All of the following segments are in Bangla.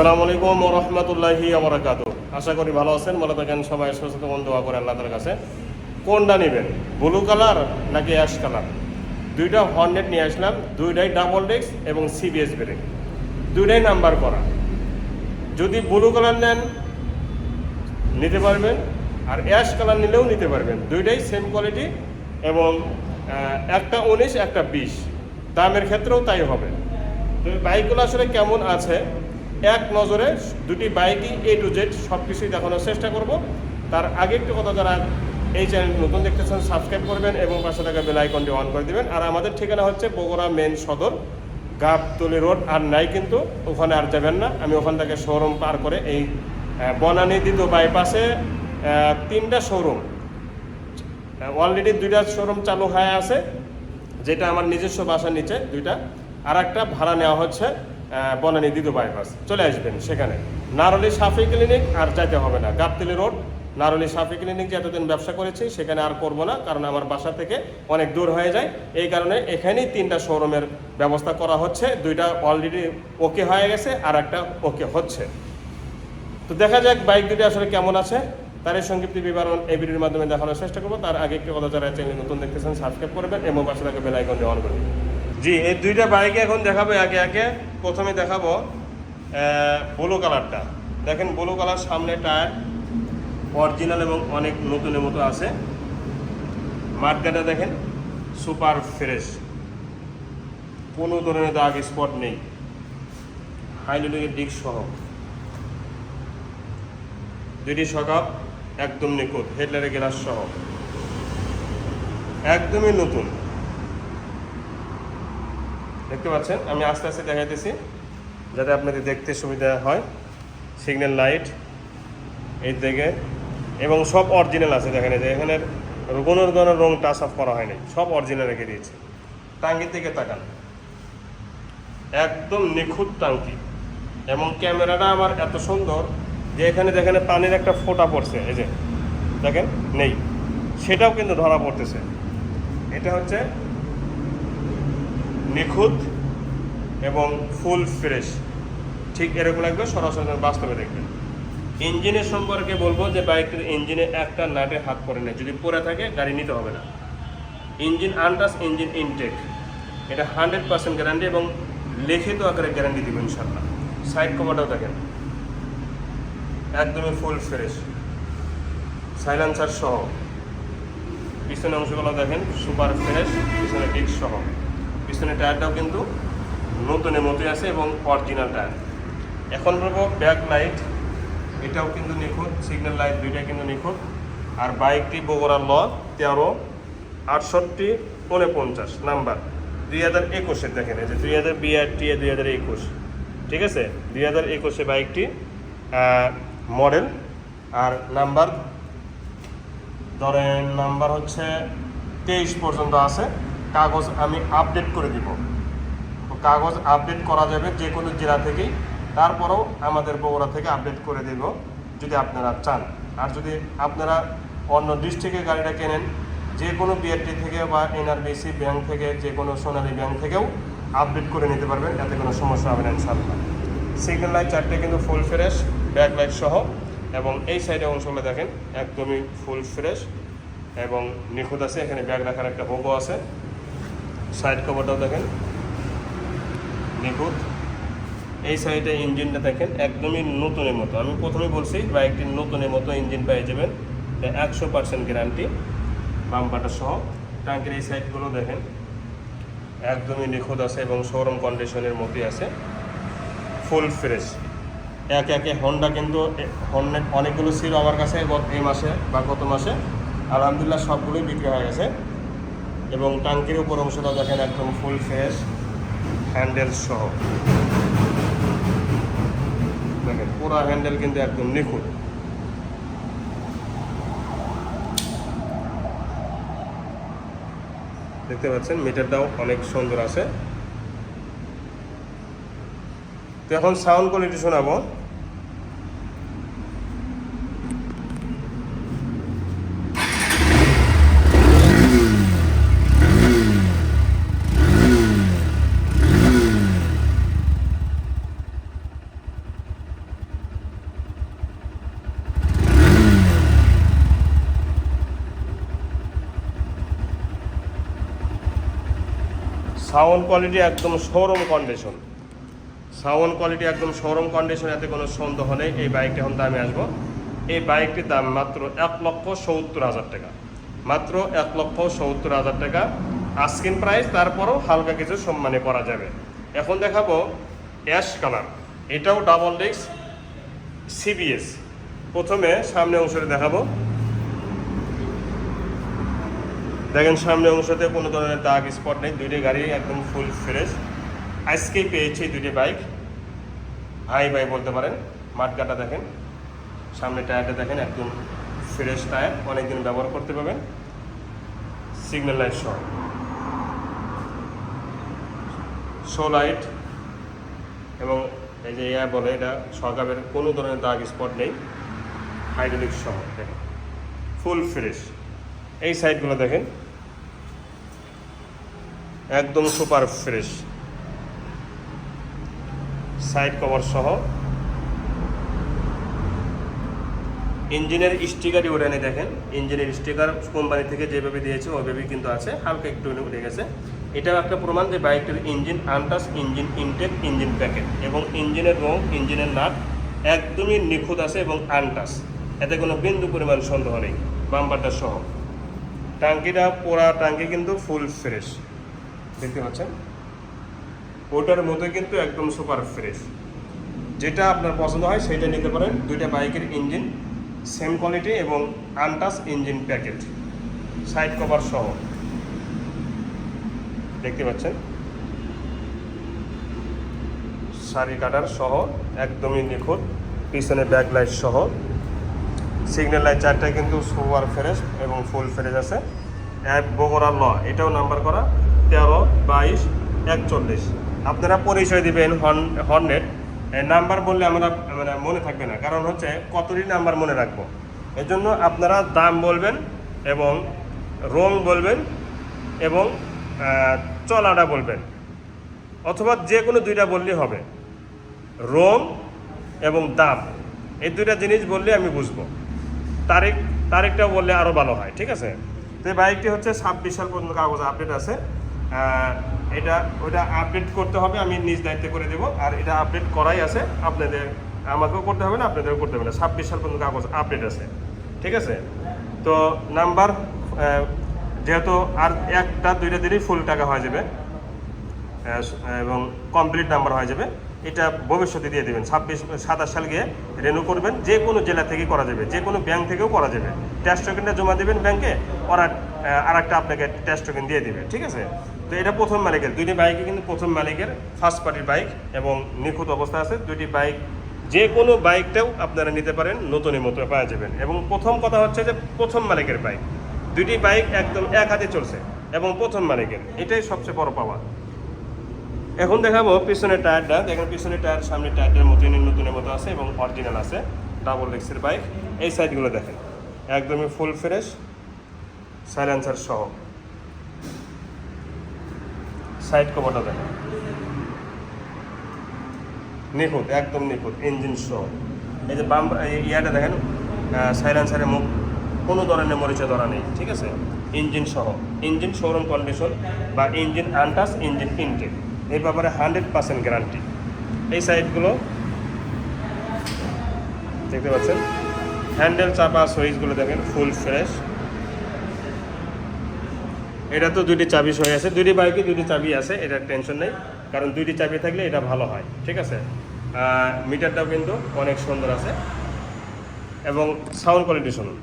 আসসালামু আলাইকুম রহমতুল্লাহি আবরাকাতু আশা করি ভালো আছেন, ভালো থাকেন, সবাই সুস্থ মন দোয়া করে আল্লাহ কাছে। কোনটা নেবেন, ব্লু কালার নাকি অ্যাশ কালার? দুইটা হর্নেট নিয়ে আসলাম, দুইটাই ডাবল ডেক্স এবং সিবিএস ব্রেক। দুইটাই নাম্বার করা। যদি ব্লু কালার নেন, নিতে পারবেন, আর অ্যাশ কালার নিলেও নিতে পারবেন। দুইটাই সেম কোয়ালিটি এবং একটা উনিশ, একটা বিশ। দামের ক্ষেত্রেও তাই হবে। তো বাইকগুলো আসলে কেমন আছে? এক নজরে দুটি বাইকই এ টু জেড সব কিছুই দেখানোর চেষ্টা করব। তার আগে একটু কথা যারা এই চ্যানেল নতুন দেখতেছেন সাবস্ক্রাইব করবেন এবং পাশে থাকা বেল আইকনটি অন করে দিবেন। আর আমাদের ঠিকানা হচ্ছে বগুড়া মেন সদর গাবতলি রোড আর নাই কিন্তু ওখানে আর যাবেন না। আমি ওখান থেকে শোরুম পার করে এই আহ, বনানী দ্বিতীয় বাইপাসে তিনটা শোরুম অলরেডি দুইটা শোরুম চালু হয়ে আছে যেটা আমার নিজস্ব বাসার নিচে দুইটা। আর একটা ভাড়া নেওয়া হচ্ছে বনানী দ্বিতীয় বাইপাস চলে আসবেন সেখানে। নারলি সাফি ক্লিনিক আর যাইতে হবে না। গাবতলি রোড নারলি সাফি ক্লিনিক যে এতদিন ব্যবসা করেছি, সেখানে আর করব না, কারণ আমার বাসা থেকে অনেক দূর হয়ে যায়। এই কারণে এখানেই তিনটা শোরুমের ব্যবস্থা করা হচ্ছে। দুইটা অলরেডি ওকে হয়ে গেছে, আর একটা ওকে হচ্ছে। তো দেখা যাক বাইক দুটি আসলে কেমন আছে। তার এই সংক্ষিপ্ত বিবরণ এই ভিডিওর মাধ্যমে দেখানোর চেষ্টা করব। তার আগে একটি কথা যারা চ্যানেল নতুন দেখতেছেন সাবস্ক্রাইব করবেন এবং পাশে থাকা বেল আইকনটি অন করবেন জি, এই দুইটা বাইকে এখন দেখাবো আগে একে। প্রথমে দেখাবো ব্লু কালারটা দেখেন ব্লু কালার সামনে টায়ার অরিজিনাল এবং অনেক নতুনের মতো আছে। মার্কেটটা দেখেন সুপার ফ্রেশ কোনো ধরনের দাগ স্পট নেই। হাইলোডিকের দিক সহ। দুইটি সকাপ, একদম নিখুঁত হেডলারের গ্লাস সহ। একদমই নতুন। দেখতে পাচ্ছেন, আমি আস্তে আস্তে দেখাইতেছি, যাতে আপনাদের দেখতে সুবিধা হয়। সিগন্যাল লাইট এই দিকে, এবং সব অরিজিনাল আছে, দেখেন যে, এখানে কোনো ধরনের রং টাচ অফ করা হয়নি, সব অরিজিনাল রেখে দিয়েছে। টাঙ্গির দিকে তাকান। একদম নিখুঁত টাঙ্কি, এবং ক্যামেরাটা আমার এত সুন্দর যে এখানে যেখানে পানির একটা ফোঁটা পড়ছে, এই যে, দেখেন, নেই। সেটাও কিন্তু ধরা পড়তেছে। এটা হচ্ছে নিখুঁত এবং ফুল ফ্রেশ। ঠিক এরকম লাগবে, সরাসরি বাস্তবে দেখবেন। ইঞ্জিনের সম্পর্কে বলব যে বাইকটির ইঞ্জিনে একটা নাটে হাত পড়ে নেয় যদি পরে থাকে, গাড়ি নিতে হবে না। ইঞ্জিন আনটাস ইঞ্জিন ইনটেক এটা হান্ড্রেড পার্সেন্ট গ্যারান্টি এবং লিখিত আকারে গ্যারান্টি দিব ইনশাল্লাহ সাইড কভারটাও দেখেন। একদমই ফুল ফ্রেশ সাইলেন্সার সহ। পিছনে অংশগুলো দেখেন সুপার ফ্রেশ পিছনে ডিক সহ। পিছনে টায়ারটাও কিন্তু নতুনের মতোই আছে এবং অরিজিনাল টায়ার। এখন বলব ব্যাক লাইট এটাও কিন্তু নিখুঁত সিগন্যাল লাইট দুইটা কিন্তু নিখুঁত। আর বাইকটি বগুড়া ল তেরো, আটষট্টি উনপঞ্চাশ নাম্বার। দুই হাজার একুশে দেখেন, এই যে দুই হাজার বিআরটি, দুই হাজার একুশ, ঠিক আছে? দুই হাজার একুশে বাইকটি মডেল আর নাম্বার, ধরেন নাম্বার হচ্ছে তেইশ পর্যন্ত আছে। কাগজ আমি আপডেট করে দিব। কাগজ আপডেট করা যাবে যে কোনো জেলা থেকেই। তারপরেও আমাদের বগুড়া থেকে আপডেট করে দেব, যদি আপনারা চান। আর যদি আপনারা অন্য ডিস্ট্রিক্টে গাড়িটা কেনেন, যে কোনো বিআরটি থেকে বা এনআরবিসি ব্যাংক থেকে, যে কোনো সোনালী ব্যাংক থেকেও আপডেট করে নিতে পারবেন, এতে কোনো সমস্যা হবে না ইনশাল্লাহ সিগন্যাল লাইট চারটে কিন্তু ফুল ফ্রেশ ব্যাক লাইট সহ, এবং এই সাইডে অংশগুলো দেখেন, একদমই ফুল ফ্রেশ এবং নিখুঁত আছে। এখানে ব্যাগ রাখার একটা হোগো আছে। সাইড কভারটাও দেখেন। নিখুঁত। এই সাইডে ইঞ্জিনটা দেখেন, একদমই নতুনের মতো। আমি প্রথমে বলছি বাইকটি নতুনের মতো ইঞ্জিন পেয়ে যাবেন। একশো পার্সেন্ট গ্যারান্টি বাম্পাটা সহ। ট্যাঙ্কের এই সাইডগুলো দেখেন, একদমই নিখুঁত আছে এবং শোরুম কন্ডিশনের মতোই আছে। Full fresh. এক একে হন্ডা কিন্তু হন্ডা অনেকগুলো ছিল আমার কাছে এই মাসে বা গত মাসে। আলহামদুলিল্লাহ সবগুলোই বিক্রি হয়ে গেছে। এবং টাঙ্কির উপর অংশটা দেখেন একদম ফুল ফেস হ্যান্ডেল সহ। দেখেন, পুরো হ্যান্ডেল কিন্তু একদম নিখুঁত। দেখতে পাচ্ছেন, মিটারটাও অনেক সুন্দর আছে। তো এখন সাউন্ড কোয়ালিটি শোনাবো। সাউন্ড কোয়ালিটি একদম শোরুম কন্ডিশন। সাউন্ড কোয়ালিটি একদম শোরুম কন্ডিশন, এতে কোনো সন্দেহ নেই। এই বাইকটি এখন দামে আসব। এই বাইকটির দাম মাত্র এক লক্ষ সত্তর হাজার টাকা। মাত্র এক লক্ষ সত্তর হাজার টাকা। আস্কিন প্রাইস তারপরও হালকা কিছু সম্মানে করা যাবে। এখন দেখাবো অ্যাশ কালার এটাও ডাবল ডিস্ক সিবিএস প্রথমে সামনে অংশটা দেখাবো। দেখেন, সামনে অংশতে কোনো ধরনের দাগ স্পট নেই, দুইটি গাড়ি একদম ফুল ফ্রেশ আজকেই পেয়েছি দুইটি বাইক ভাই বাই বলতে পারেন মাঠগাটা দেখেন, সামনে টায়ারটা দেখেন, একদম ফ্রেশ টায়ার অনেকদিন ব্যবহার করতে পারবেন। সিগন্যাল লাইট সহ শো লাইট এবং এই যে এয়ার বলে, এটা সরকারের কোনো ধরনের দাগ স্পট নেই। হাইড্রোলিক সহ ফুল ফ্রেশ এই সাইডগুলো দেখেন একদম সুপার ফ্রেশ। সাইড কভার সহ। ইঞ্জিনের স্টিকারই ওঠানে দেখেন। ইঞ্জিনের স্টিকার কোম্পানি থেকে যেভাবে দিয়েছে, ওইভাবেই কিন্তু আছে। হালকা একটু উঠে গেছে। এটাও একটা প্রমাণ যে বাইকটির engine untouched engine intact, engine packet এবং ইঞ্জিনের রং, ইঞ্জিনের নাট একদমই নিখুঁত আছে এবং আনটাস এতে কোনো বিন্দু পরিমাণ সন্দেহ নেই, বাম্পারটা সহ। টাঙ্কিটা পোড়া টাঙ্কি কিন্তু ফুল ফ্রেশ দেখতে পাচ্ছেন? ওটার মধ্যে কিন্তু একদম সুপার ফ্রেশ যেটা আপনার পছন্দ হয় সেটা নিতে পারেন। দুইটা বাইকের ইঞ্জিন সেম কোয়ালিটি এবং untouched engine packet side cover সহ। দেখতে পাচ্ছেন? শাড়ি কাটার সহ, একদমই নিখুঁত। পিছনে ব্যাক লাইট সহ। সিগন্যাল লাইট চারটা কিন্তু সুপার ফ্রেশ এবং ফুল ফ্রেশ আছে। এক বগুড়া ল, এটাও নাম্বার করা। তেরো, বাইশ, একচল্লিশ। আপনারা পরিচয় দিবেন হর্ন হর্নেট নাম্বার বললে আমরা মানে মনে থাকবে না। কারণ হচ্ছে কতটি নাম্বার মনে রাখব? এর জন্য আপনারা দাম বলবেন এবং রং বলবেন এবং চলাটা বলবেন। অথবা যে কোনো দুইটা বললেই হবে। রং এবং দাম। এই দুইটা জিনিস বললে আমি বুঝব। তারিখ তারিখটা বললে আরও ভালো হয়। ঠিক আছে? তো বাইকটি হচ্ছে ছাব্বিশ সাল পর্যন্ত কাগজ আপডেট আছে। এটা ওইটা আপডেট করতে হবে, আমি নিজ দায়িত্বে করে দেবো। আর এটা আপডেট করাই আছে, আপনাদের, আমাকেও করতে হবে না, আপনাদেরও করতে হবে না। ছাব্বিশ সাল পর্যন্ত কাগজ আপডেট আছে। ঠিক আছে? তো নাম্বার যেহেতু আর একটা, দুইটা দিনই ফুল টাকা হয়ে যাবে এবং কমপ্লিট নাম্বার হয়ে যাবে, এটা ভবিষ্যতে দিয়ে দেবেন। ছাব্বিশ, সাতাশ সাল গিয়ে রেনু করবেন, যে কোনো জেলা থেকে করা যাবে, যে কোনো ব্যাংক থেকেও করা যাবে। ট্যাক্স টোকেনটা জমা দেবেন ব্যাংকে ওরা আর একটা আপনাকে ট্যাক্স টোকেন দিয়ে দেবে। ঠিক আছে? তো এটা প্রথম মালিকের। দুইটি বাইকে কিন্তু প্রথম মালিকের ফার্স্ট পার্টির বাইক এবং নিখুঁত অবস্থা আছে। দুইটি বাইক, যে কোনো বাইকটাও আপনারা নিতে পারেন, নতুনের মতো পাওয়া যাবেন। এবং প্রথম কথা হচ্ছে যে প্রথম মালিকের বাইক। দুইটি বাইক একদম এক হাতে চলছে এবং প্রথম মালিকের। এটাই সবচেয়ে বড় পাওয়া। এখন দেখাবো পিছনের টায়ারটা। দেখেন পিছনের টায়ার, সামনের টায়ারটার মতো নতুনের মতো আছে এবং অরিজিনাল আছে। ডাবল ডিক্সের বাইক। এই সাইডগুলো দেখেন। একদমই ফুল ফ্রেশ সাইলেন্সার সহ। সাইড কভারটা দেখেন। নিখুঁত, একদম নিখুঁত ইঞ্জিন সহ এই যে বাম ইয়াটা দেখেন সাইলেন্সারের মুখ, কোনো ধরনের মরিচা ধরা নেই, ঠিক আছে? ইঞ্জিন সহ। ইঞ্জিন শোরুম কন্ডিশন বা ইঞ্জিন আনটাস ইঞ্জিন ইনটেক এই ব্যাপারে হান্ড্রেড পার্সেন্ট গ্যারান্টি এই সাইডগুলো, দেখতে পাচ্ছেন? হ্যান্ডেল চাপা সুইচগুলো দেখেন ফুল ফ্রেশ এটা তো দুইটি চাবি সহি আছে। দুইটি বাইকে দুইটি চাবি আছে, এটা টেনশন নেই, কারণ দুইটি চাবি থাকলে এটা ভালো হয়, ঠিক আছে? মিটারটাও কিন্তু অনেক সুন্দর আছে। এবং সাউন্ড কোয়ালিটি শুনুন।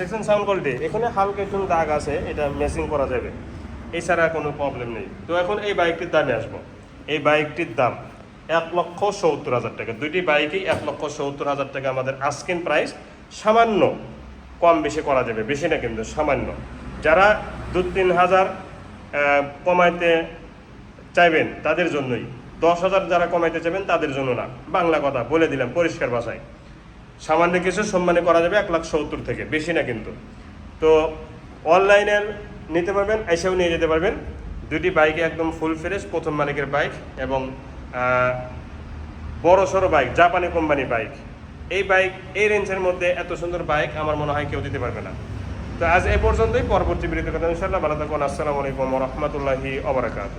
দেখছেন সাউন্ড কোয়ালিটি এখানে হালকা একটু দাগ আছে, এটা মেসিং করা যাবে। এছাড়া কোনো প্রবলেম নেই। তো এখন এই বাইকটির দামে আসব। এই বাইকটির দাম এক লক্ষ সত্তর হাজার টাকা। দুইটি বাইকই এক লক্ষ সত্তর হাজার টাকা আমাদের আস্কিন প্রাইস সামান্য কম বেশি করা যাবে, বেশি না কিন্তু সামান্য। যারা দু তিন হাজার কমাইতে চাইবেন, তাদের জন্যই। দশ হাজার যারা কমাইতে চাইবেন, তাদের জন্য না। বাংলা কথা বলে দিলাম, পরিষ্কার ভাষায়। সামান্য কিছু সম্মানে করা যাবে এক লাখ সত্তর থেকে, বেশি না কিন্তু। তো অনলাইনের নিতে পারবেন, এসেও নিয়ে যেতে পারবেন। দুটি বাইকে একদম ফুল ফ্রেশ প্রথম মালিকের বাইক এবং বড় সড়ো বাইক জাপানি কোম্পানি বাইক এই বাইক এই রেঞ্জের মধ্যে এত সুন্দর বাইক আমার মনে হয় কেউ দিতে পারবে না। তো আজ এ পর্যন্তই, পরবর্তী বিরতি কথা ইনশাল্লাহ ভালো থাকুন। আসসালামু আলাইকুম রহমতুল্লাহি অবরাকাত